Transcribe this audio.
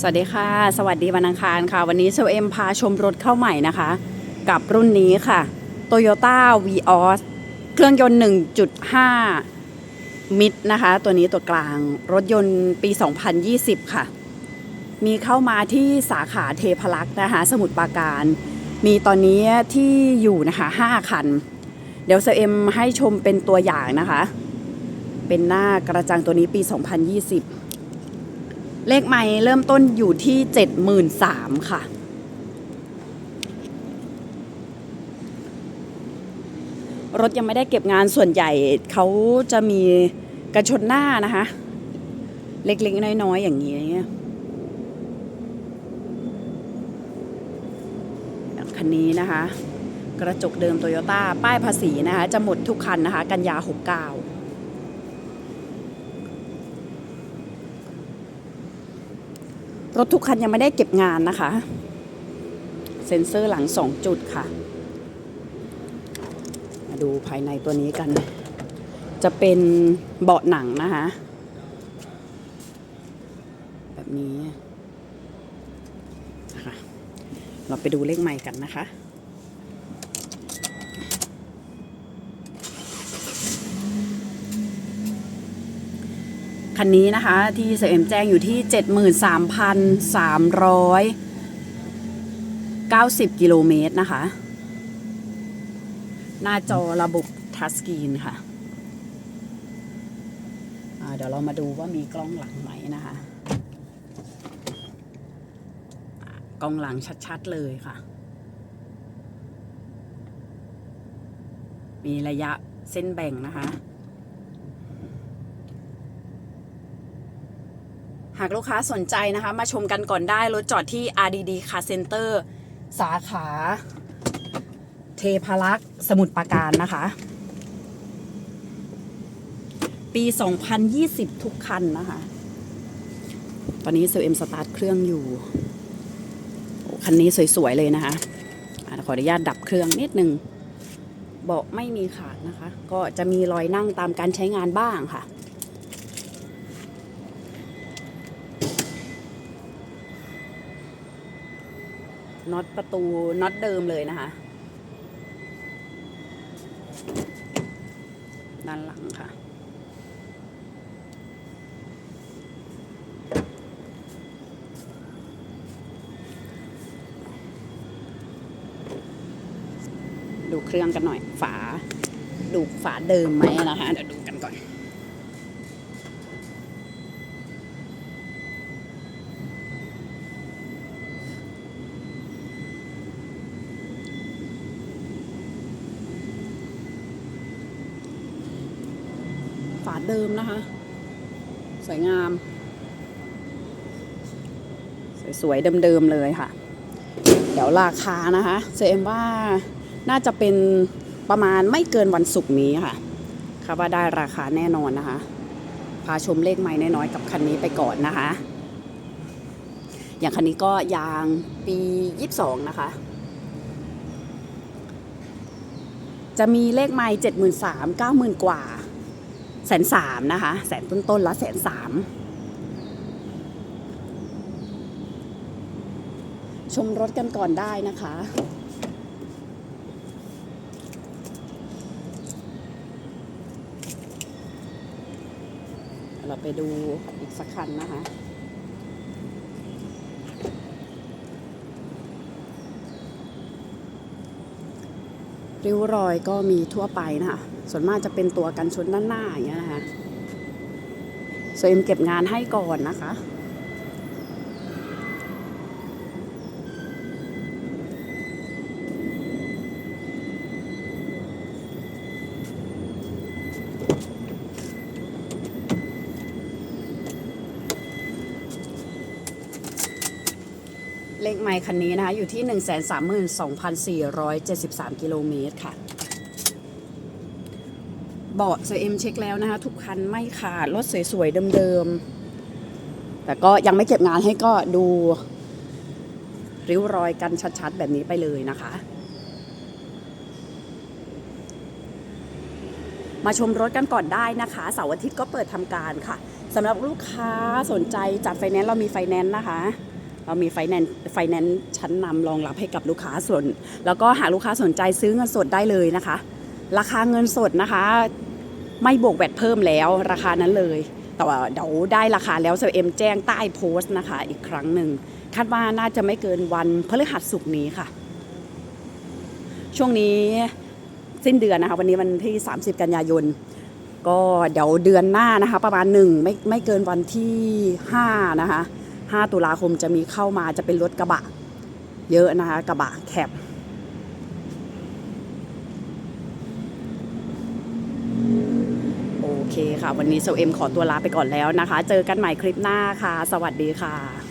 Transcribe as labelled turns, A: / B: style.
A: สวัสดีค่ะ สวัสดีวันอังคารค่ะ วันนี้เซลเอ็มพาชมรถเข้าใหม่นะคะ กับรุ่นนี้ค่ะ Toyota Vios เครื่องยนต์ 1.5 มิดนะคะ ตัวนี้ตัวกลางรถยนต์ปี 2020 ค่ะ มีเข้ามาที่สาขาเทพลักษ์นะคะ สมุทรปราการ มีตอนนี้ที่อยู่นะคะ 5 คัน เดี๋ยวเซเอ็มให้ชมเป็นตัวอย่างนะคะ เป็นหน้ากระจังตัวนี้ปี 2020 เลขไม่เริ่มต้นอยู่ที่73,000ค่ะ รถยังไม่ได้เก็บงานส่วนใหญ่เขาจะมีกระชนหน้านะคะ เล็กๆ น้อยๆ อย่างนี้คันนี้นะคะ กระจกเดิมโตโยต้าป้ายภาษีนะคะ จะหมดทุกคันนะคะ กันยา 69 ถทุกคันยังไม่ได้เก็บงานนะคะ เซ็นเซอร์หลังสองจุดค่ะ มาดูภายในตัวนี้กัน จะเป็นเบาะหนังนะคะ แบบนี้นะคะเราไปดูเลขใหม่กันนะคะ คันนี้นะคะ ที่เอ็มแจ้งอยู่ที่ 73,390 กิโลเมตรนะคะ หน้าจอระบบทัชสกรีนค่ะเดี๋ยวเรามาดูว่ามีกล้องหลังไหมนะคะ กล้องหลังชัดๆเลยค่ะ มีระยะเส้นแบ่งนะคะ หากลูกค้าสนใจนะคะ มาชมกันก่อนได้รถจอดที่ RDD Car Center สาขา เทพารักษ์สมุทรปราการนะคะ ปี 2020 ทุกคันนะคะ ตอนนี้เซลเอ็มสตาร์ทเครื่องอยู่ คันนี้สวย ๆ เลยนะคะอะขออนุญาตดับเครื่องนิดนึงเบาะไม่มีขาดนะคะ ก็จะมีรอยนั่งตามการใช้งานบ้างค่ะ น็อตประตูน็อตเดิมเลยนะคะ ด้านหลังค่ะ ดูเครื่องกันหน่อย ฝา ดูฝาเดิมไหมนะคะ เดี๋ยวดูกันก่อน ฝาเดิมนะคะ สวยงาม สวยๆเดิมๆเลยค่ะ เดี๋ยวราคานะคะเซมว่าน่าจะเป็นประมาณไม่เกินวันศุกร์นี้ค่ะค่ะว่าได้ราคาแน่นอนนะคะ พาชมเลขไม่น้อยๆกับคันนี้ไปก่อนนะคะ อย่างคันนี้ก็ยางปี 22 นะคะจะมีเลขไม้เจ็ดหมื่นสามเก้าหมื่นกว่า แสนสามนะคะแสนต้นๆละแสนสามชมรถกันก่อนได้นะคะ เราไปดูอีกสักคันนะคะริ้วรอยก็มีทั่วไปนะคะ ส่วนมากจะเป็นตัวกันชนด้านหน้าอย่างเงี้ยนะคะโซเอ็มเก็บงานให้ก่อนนะคะ เลขไมค์คันนี้นะคะ อยู่ที่ 132,473 กิโลเมตรค่ะ บาะเซเอ็มเช็คแล้วนะคะ ทุกคันไม่ขาดรถสวยๆเดิมๆ แต่ก็ยังไม่เก็บงานให้ก็ดู ริ้วรอยกันชัดๆ แบบนี้ไปเลยนะคะ มาชมรถกันก่อนได้นะคะเสาร์อาทิตย์ก็เปิดทำการค่ะสำหรับลูกค้าสนใจจัดไฟแนนซ์เรามีไฟแนนซ์นะคะ เรามีไฟแนนซ์ไฟแนนซ์ชั้นนำรองรับให้กับลูกค้าส่วน แล้วก็หากลูกค้าสนใจซื้อเงินสดได้เลยนะคะ ราคาเงินสดนะคะ ไม่บวกแวดเพิ่มแล้วราคานั้นเลย แต่ว่าเดี๋ยวได้ราคาแล้วเซเอ็มแจ้งใต้โพสต์นะคะ อีกครั้งหนึ่งคาดว่าน่าจะไม่เกินวันพฤหัสสุกนี้ค่ะ ช่วงนี้สิ้นเดือนนะคะ วันนี้วันที่ 30 กันยายน ก็เดี๋ยวเดือนหน้านะคะ ประมาณหนึ่งไม่ไม่เกินวันที่ 5 นะคะ 5 ตุลาคมจะมีเข้ามาจะเป็นรถกระบะ เยอะนะคะ กระบะแคบ โอ เคค่ะ วันนี้โซเอ็มขอตัวลาไปก่อนแล้วนะคะ เจอกันใหม่คลิปหน้าค่ะ สวัสดีค่ะ